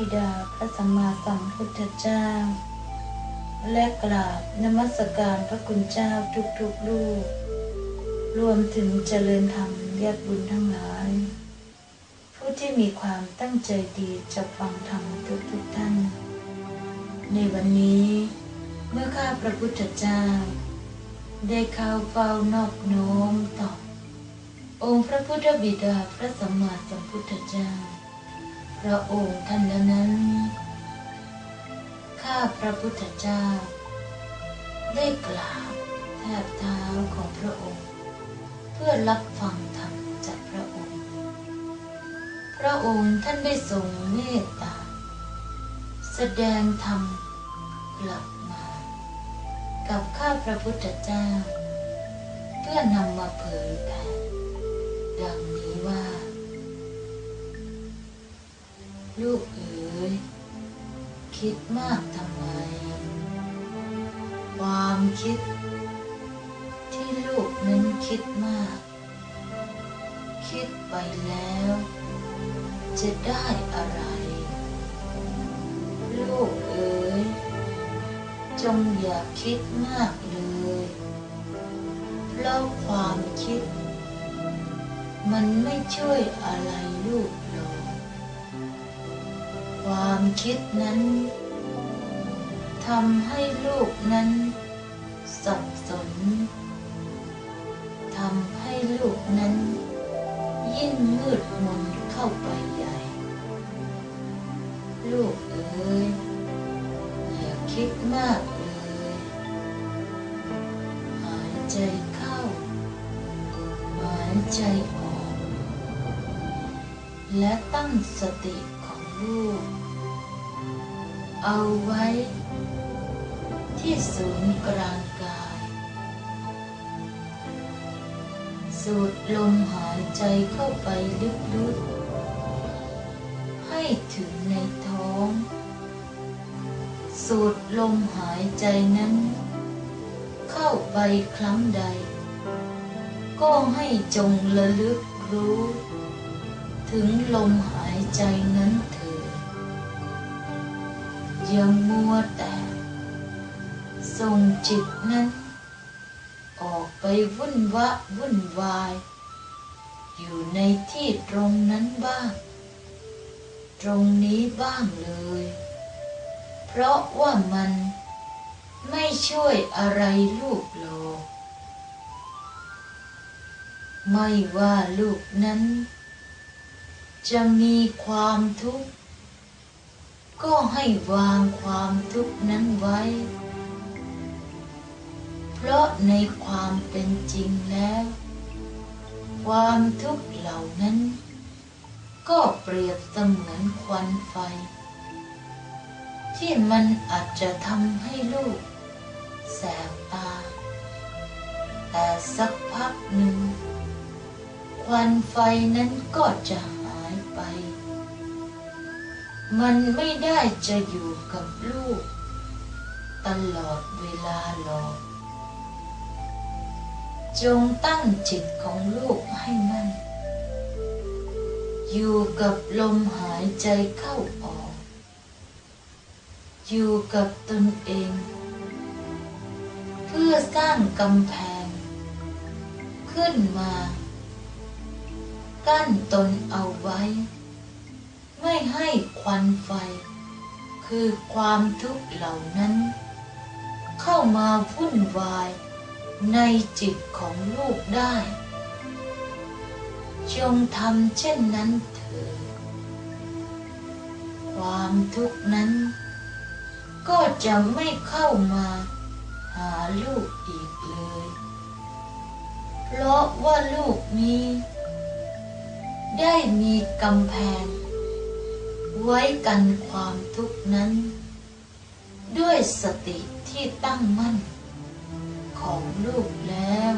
บิดาพระสัมมาสัมพุทธเจ้า และกราบนมัสการพระคุณเจ้าทุกๆลูกรวมถึงเจริญธรรมญาติบุญทั้งหลาย ผู้ที่มีความตั้งใจดีจะฟังธรรมทุกๆท่าน ในวันนี้เมื่อข้าพระพุทธเจ้า ได้เข้าเฝ้านอบน้อมต่อ องค์พระพุทธบิดาพระสัมมาสัมพุทธเจ้า พระองค์ท่านแล้วนั้น ข้าพระพุทธเจ้า ได้กราบแทบเท้าของพระองค์ เพื่อรับฟังธรรมจากพระองค์ พระองค์ท่านได้ทรงเมตตา แสดงธรรมกลับมา กับข้าพระพุทธเจ้า เพื่อนำมาเผยแผ่ดังนี้ว่า ลูกเอ๋ยคิดมากทำไม ความคิด ที่ลูกนั้นคิดมาก คิดไปแล้ว จะได้อะไร ลูกเอ๋ยจงอย่าคิดมากเลยเพราะความคิด มันไม่ช่วยอะไรลูก ความคิดนั้นทำให้ลูกนั้นสับสนทำให้ลูกนั้น ยิ่งมืดมนเข้าไปใหญ่ ลูกเอ๋ยอย่าคิดมากเลยหายใจเข้า หายใจออก และตั้งสติ ลูก เอาไว้ ที่ศูนย์กลางกาย สูดลมหายใจเข้าไปลึกๆ ให้ถึงในท้อง สูดลมหายใจนั้น เข้าไปครั้งใด ก็ให้จงระลึกรู้ถึงลมหายใจนั้นเถ อย่ามัวแต่ส่งจิตนั้น ออกไปวุ่นวะวุ่นวาย อยู่ในที่ตรงนั้นบ้าง ตรงนี้บ้างเลย เพราะว่ามันไม่ช่วยอะไรลูกหรอกไม่ว่าลูกนั้น จะมีความทุกข์ ก็ให้วางความทุกข์นั้นไว้ เพราะในความเป็นจริงแล้ว ความทุกข์เหล่านั้น ก็เปรียบเสมือนควันไฟ ที่มันอาจจะทำให้ลูก แสบตา แต่สักพักหนึ่งควันไฟนั้นก็จะหายไป มันไม่ได้จะอยู่กับลูก ตลอดเวลาหรอก จงตั้งจิตของลูกให้มั่น อยู่กับลมหายใจเข้าออก อยู่กับตนเอง เพื่อสร้างกำแพง ขึ้นมา กั้นตนเอาไว้ ไม่ให้ควันไฟ คือความทุกข์เหล่านั้น เข้ามาวุ่นวายในจิตของลูกได้ จงทำเช่นนั้นเถิดความทุกข์นั้น ก็จะไม่เข้ามาหาลูกอีกเลย เพราะว่าลูกนี้ ได้มีกำแพง ไว้กันความทุกข์นั้น ด้วยสติที่ตั้งมั่น ของลูกแล้ว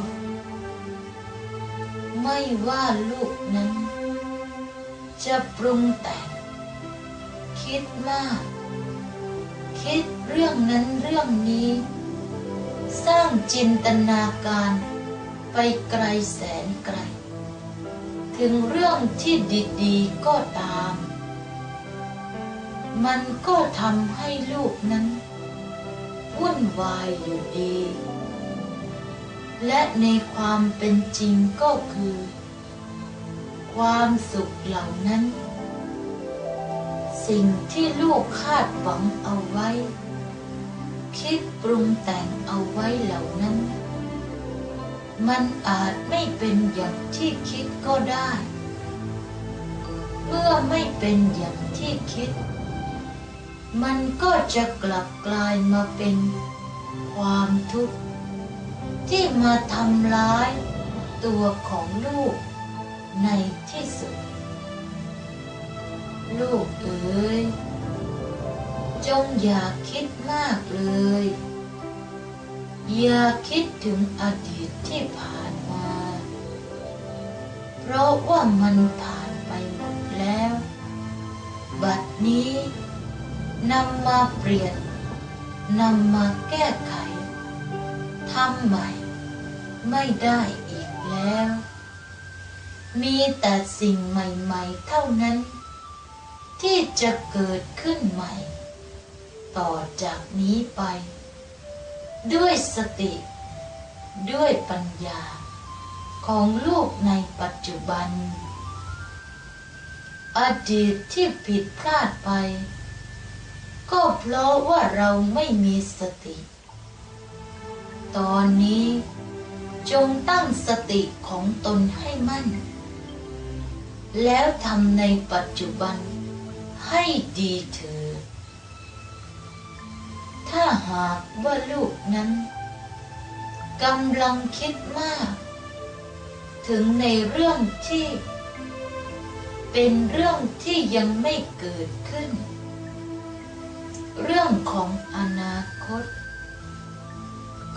ไม่ว่าลูกนั้น จะปรุงแต่ง คิดมาก คิดเรื่องนั้นเรื่องนี้ สร้างจินตนาการไปไกลแสนไกลถถึงเรื่องที่ดี ๆ ก็ตาม มันก็ทำให้ลูกนั้นวุ่นวายอยู่ดี และในความเป็นจริงก็คือ ความสุขเหล่านั้น สิ่งที่ลูกคาดหวังเอาไว้ คิดปรุงแต่งเอาไว้เหล่านั้น มันอาจไม่เป็นอย่างที่คิดก็ได้ เมื่อไม่เป็นอย่างที่คิด มันก็จะกลับกลายมาเป็นความทุกข์ ที่มาทำร้ายตัวของลูกในที่สุด ลูกเอ๋ยจงอย่าคิดมากเลย อย่าคิดถึงอดีตที่ผ่านมา เพราะว่ามันผ่านไปหมดแล้ว บัดนี้ นำมาเปลี่ยนนำมาแก้ไขทำใหม่ ไม่ได้อีกแล้ว มีแต่สิ่งใหม่ๆเท่านั้น ที่จะเกิดขึ้นใหม่ ต่อจากนี้ไป ด้วยสติ ด้วยปัญญา ของลูกในปัจจุบัน อดีตที่ผิดพลาดไป ก็เพราะว่าเราไม่มีสติ ตอนนี้จงตั้งสติของตนให้มั่น แล้วทำในปัจจุบันให้ดีเถิดถ้าหากว่าลูกนั้นกำลังคิดมาก ถึงในเรื่องที่ เป็นเรื่องที่ยังไม่เกิดขึ้น เรื่องของอนาคต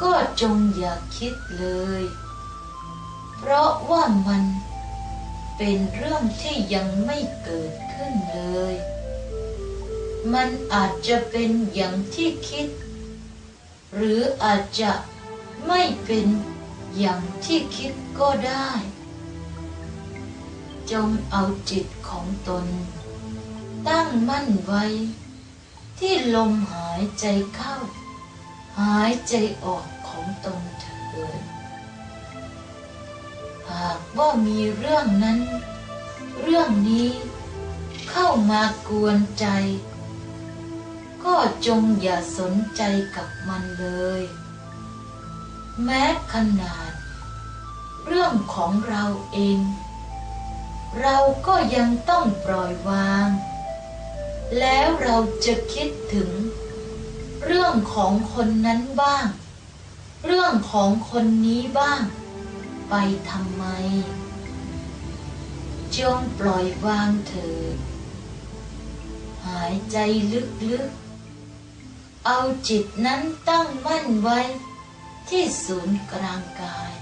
ก็จงอย่าคิดเลย เพราะว่ามันเป็นเรื่องที่ยังไม่เกิดขึ้นเลย มันอาจจะเป็นอย่างที่คิด หรืออาจจะไม่เป็นอย่างที่คิดก็ได้ จงเอาจิตของตน ตั้งมั่นไว้ ที่ลมหายใจเข้า หายใจออกของตนเถิดหากว่ามีเรื่องนั้น เรื่องนี้เข้ามากวนใจ ก็จงอย่าสนใจกับมันเลย แม้ขนาด เรื่องของเราเอง เราก็ยังต้องปล่อยวาง แล้วเราจะคิดถึง เรื่องของคนนั้นบ้าง เรื่องของคนนี้บ้าง ไปทำไม จงปล่อยวางเถิดหายใจลึกๆ เอาจิตนั้นตั้งมั่นไว้ ที่ศูนย์กลางกาย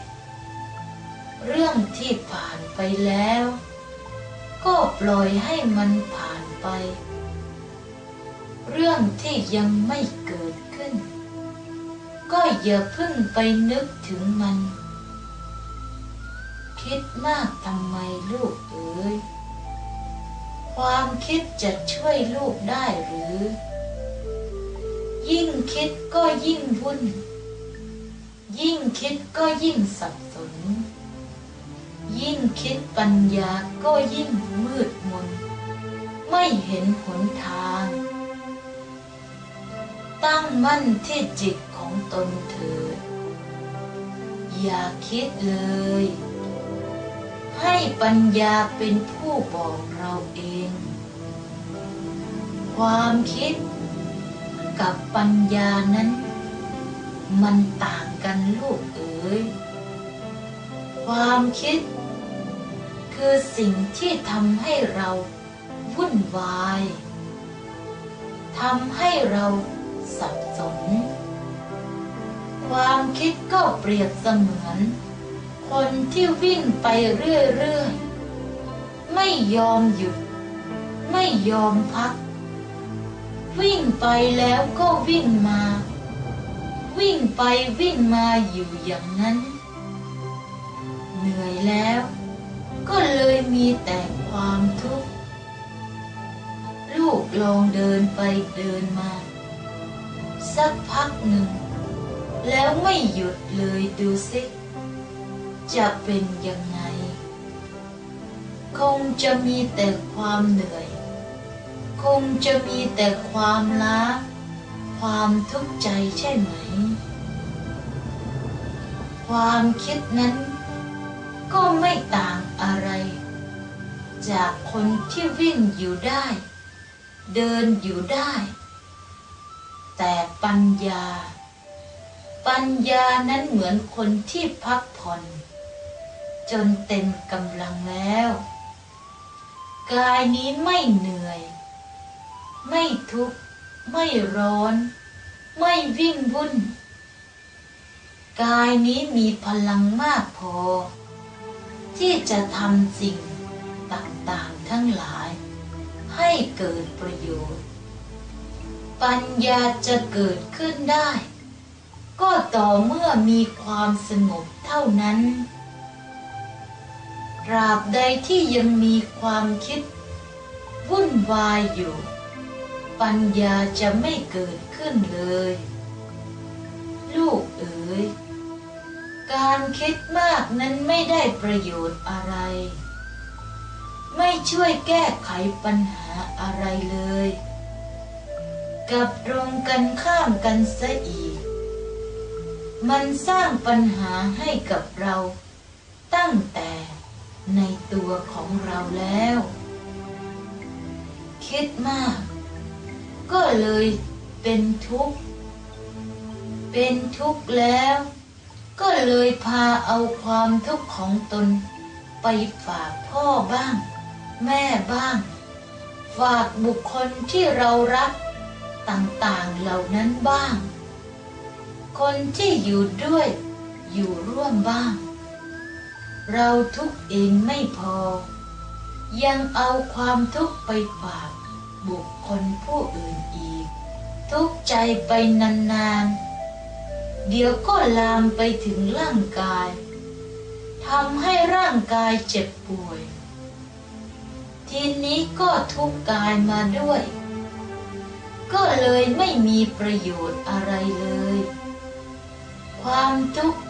เรื่องที่ผ่านไปแล้ว ก็ปล่อยให้มันผ่านไป เรื่องที่ยังไม่เกิดขึ้น ก็อย่าพิ่งไปนึกถึงมัน คิดมากทำไมลูกเอ๋ยความคิดจะช่วยลูกได้หรือ ยิ่งคิดก็ยิ่งวุ่น ยิ่งคิดก็ยิ่งสับสน ยิ่งคิดปัญญาก็ยิ่งมืดมน ไม่เห็นหนทาง ตั้งมั่นที่จิตของตนเถิด อย่าคิดเลย ให้ปัญญาเป็นผู้บอกเราเอง ความคิดกับปัญญานั้น มันต่างกันลูกเอ๋ย ความคิด คือสิ่งที่ทำให้เราวุ่นวายทำให้เรา สับสน ความคิดก็เปรียบเสมือน คนที่วิ่งไปเรื่อยๆ ไม่ยอมหยุด ไม่ยอมพัก วิ่งไปแล้วก็วิ่งมา วิ่งไปวิ่งมาอยู่อย่างนั้น เหนื่อยแล้ว ก็เลยมีแต่ความทุกข์ลูกลองเดินไปเดินมา สักพักหนึ่ง แล้วไม่หยุดเลยดูสิจะเป็นยังไง คงจะมีแต่ความเหนื่อย คงจะมีแต่ความล้า ความทุกข์ใจใช่ไหม ความคิดนั้นก็ไม่ต่างอะไร จากคนที่วิ่งอยู่ได้ เดินอยู่ได้ แต่ปัญญา ปัญญานั้นเหมือนคนที่พักผ่อน จนเต็มกำลังแล้ว กายนี้ไม่เหนื่อย ไม่ทุกข์ ไม่ร้อน ไม่วิ่งวุ่น กายนี้มีพลังมากพอ ที่จะทำสิ่งต่างๆทั้งหลาย ให้เกิดประโยชน์ ปัญญาจะเกิดขึ้นได้ ก็ต่อเมื่อมีความสงบเท่านั้นตราบใดที่ยังมีความคิด วุ่นวายอยู่ ปัญญาจะไม่เกิดขึ้นเลย ลูกเอ๋ยการคิดมากนั้นไม่ได้ประโยชน์อะไร ไม่ช่วยแก้ไขปัญหาอะไรเลย กับตรงกันข้ามกันซะอีก มันสร้างปัญหาให้กับเราตั้งแต่ในตัวของเราแล้ว คิดมาก ก็เลยเป็นทุกข์ เป็นทุกข์แล้ว ก็เลยพาเอาความทุกข์ของตน ไปฝากพ่อบ้าง แม่บ้าง ฝากบุคคลที่เรารัก ต่างๆเหล่านั้นบ้าง คนที่อยู่ด้วยอยู่ร่วมบ้าง เราทุกเองไม่พอ ยังเอาความทุกข์ไปฝากบุคคลผู้อื่นอีก ทุกใจไปนานๆ เดี๋ยวก็ลามไปถึงร่างกายทำให้ร่างกายเจ็บป่วย ทีนี้ก็ทุกข์กายมาด้วย ก็เลยไม่มีประโยชน์อะไรเลย ความทุกข์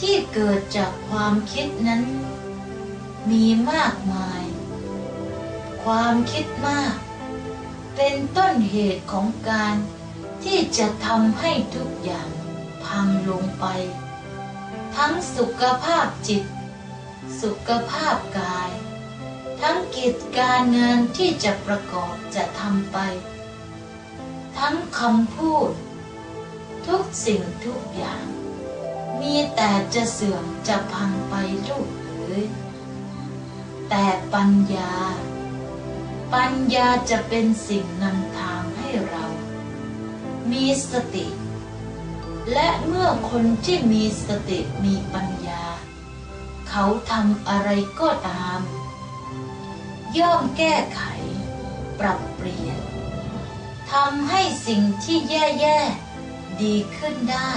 ที่เกิดจากความคิดนั้น มีมากมาย ความคิดมาก เป็นต้นเหตุของการที่จะทำให้ทุกอย่างพังลงไป ทั้งสุขภาพจิต สุขภาพกาย ทั้งกิจการงานที่จะประกอบจะทำไป ทั้งคำพูด ทุกสิ่งทุกอย่าง มีแต่จะเสื่อมจะพังไปลูกเอ๋ยแต่ปัญญา ปัญญาจะเป็นสิ่งนำทางให้เรา มีสติ และเมื่อคนที่มีสติมีปัญญา เขาทำอะไรก็ตาม ย่อมแก้ไข ปรับเปลี่ยน ทำให้สิ่งที่แย่ๆดีขึ้นได้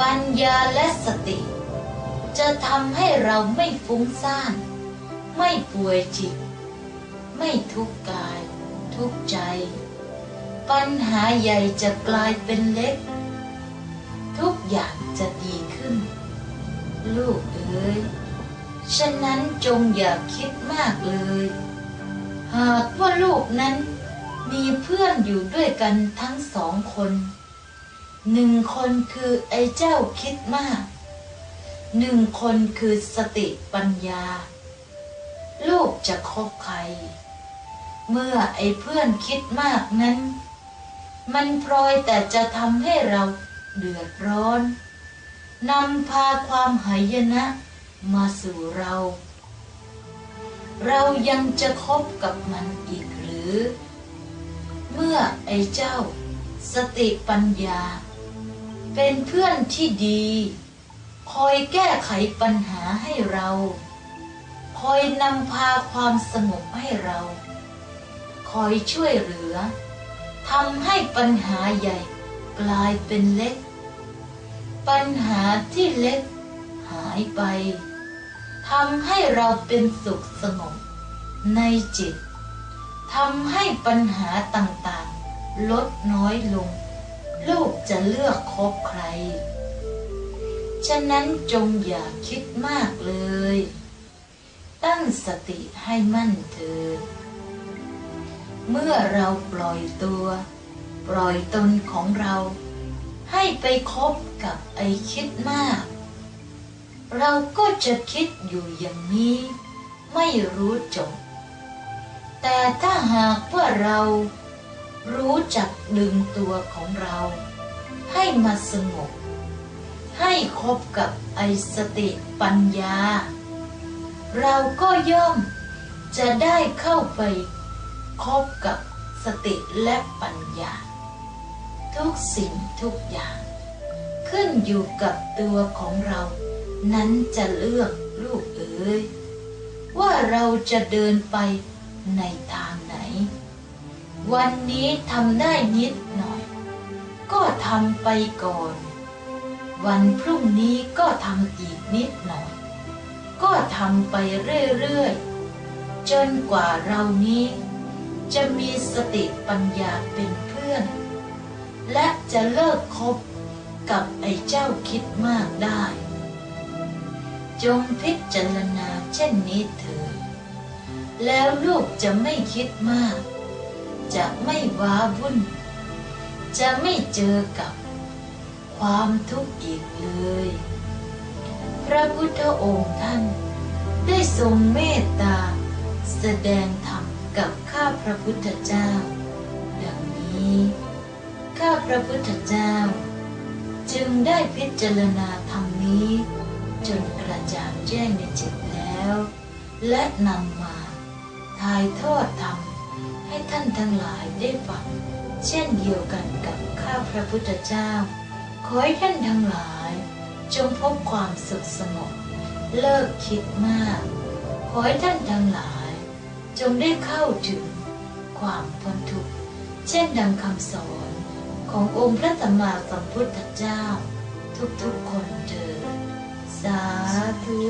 ปัญญาและสติ จะทำให้เราไม่ฟุ้งซ่าน ไม่ป่วยจิต ไม่ทุกข์กาย ทุกข์ใจ ปัญหาใหญ่จะกลายเป็นเล็ก ทุกอย่างจะดีขึ้น ลูกเอ๋ยฉะนั้นจงอย่าคิดมากเลย หากว่าลูกนั้น มีเพื่อนอยู่ด้วยกันทั้งสองคน หนึ่งคนคือไอ้เจ้าคิดมาก หนึ่งคนคือสติปัญญา ลูกจะคบใคร เมื่อไอ้เพื่อนคิดมากนั้น มันพลอยแต่จะทำให้เราเดือดร้อนนำพาความหายนะมาสู่เรา เรายังจะคบกับมันอีกหรือ เมื่อไอ้เจ้า สติปัญญา เป็นเพื่อนที่ดี คอยแก้ไขปัญหาให้เรา คอยนำพาความสงบให้เรา คอยช่วยเหลือทำให้ปัญหาใหญ่กลายเป็นเล็ก ปัญหาที่เล็กหายไปทำให้เราเป็นสุขสงบในจิต ทำให้ปัญหาต่างๆ ลดน้อยลง ลูกจะเลือกคบใคร ฉะนั้นจงอย่าคิดมากเลย ตั้งสติให้มั่นเถิดเมื่อเราปล่อยตัว ปล่อยตนของเรา ให้ไปคบกับไอ้คิดมาก เราก็จะคิดอยู่อย่างนี้ ไม่รู้จบ แต่ถ้าหากว่าเรารู้จักดึงตัวของเรา ให้มาสงบ ให้คบกับไอสติปัญญา เราก็ย่อมจะได้เข้าไปคบกับสติและปัญญา ทุกสิ่งทุกอย่าง ขึ้นอยู่กับตัวของเรา นั้นจะเลือกลูกเอ๋ยว่าเราจะเดินไป ในทางไหน วันนี้ทำได้นิดหน่อย ก็ทำไปก่อน วันพรุ่งนี้ก็ทำอีกนิดหน่อย ก็ทำไปเรื่อยๆ จนกว่าเรานี้ จะมีสติปัญญาเป็นเพื่อน และจะเลิกคบกับไอ้เจ้าคิดมากได้ จงพิจารณาเช่นนี้เถิด แล้วลูกจะไม่คิดมาก จะไม่ว้าวุ่น จะไม่เจอกับความทุกข์อีกเลย พระพุทธองค์ท่าน ได้ทรงเมตตา แสดงธรรมกับข้าพระพุทธเจ้า ดังนี้ ข้าพระพุทธเจ้า จึงได้พิจารณาธรรมนี้ จนกระจ่างแจ้งในจิตแล้ว และนำมา ถ่ายทอดธรรมให้ท่านทั้งหลายได้ฟังเช่นเดียวกันกับข้าพระพุทธเจ้า ขอให้ท่านทั้งหลาย จงพบความสุขสงบเลิกคิดมาก ขอให้ท่านทั้งหลาย จงได้เข้าถึงความพ้นทุกข์เช่นดังคำสอนขององค์พระสัมมาสัมพุทธเจ้า ทุกๆคนเถิดสาธุ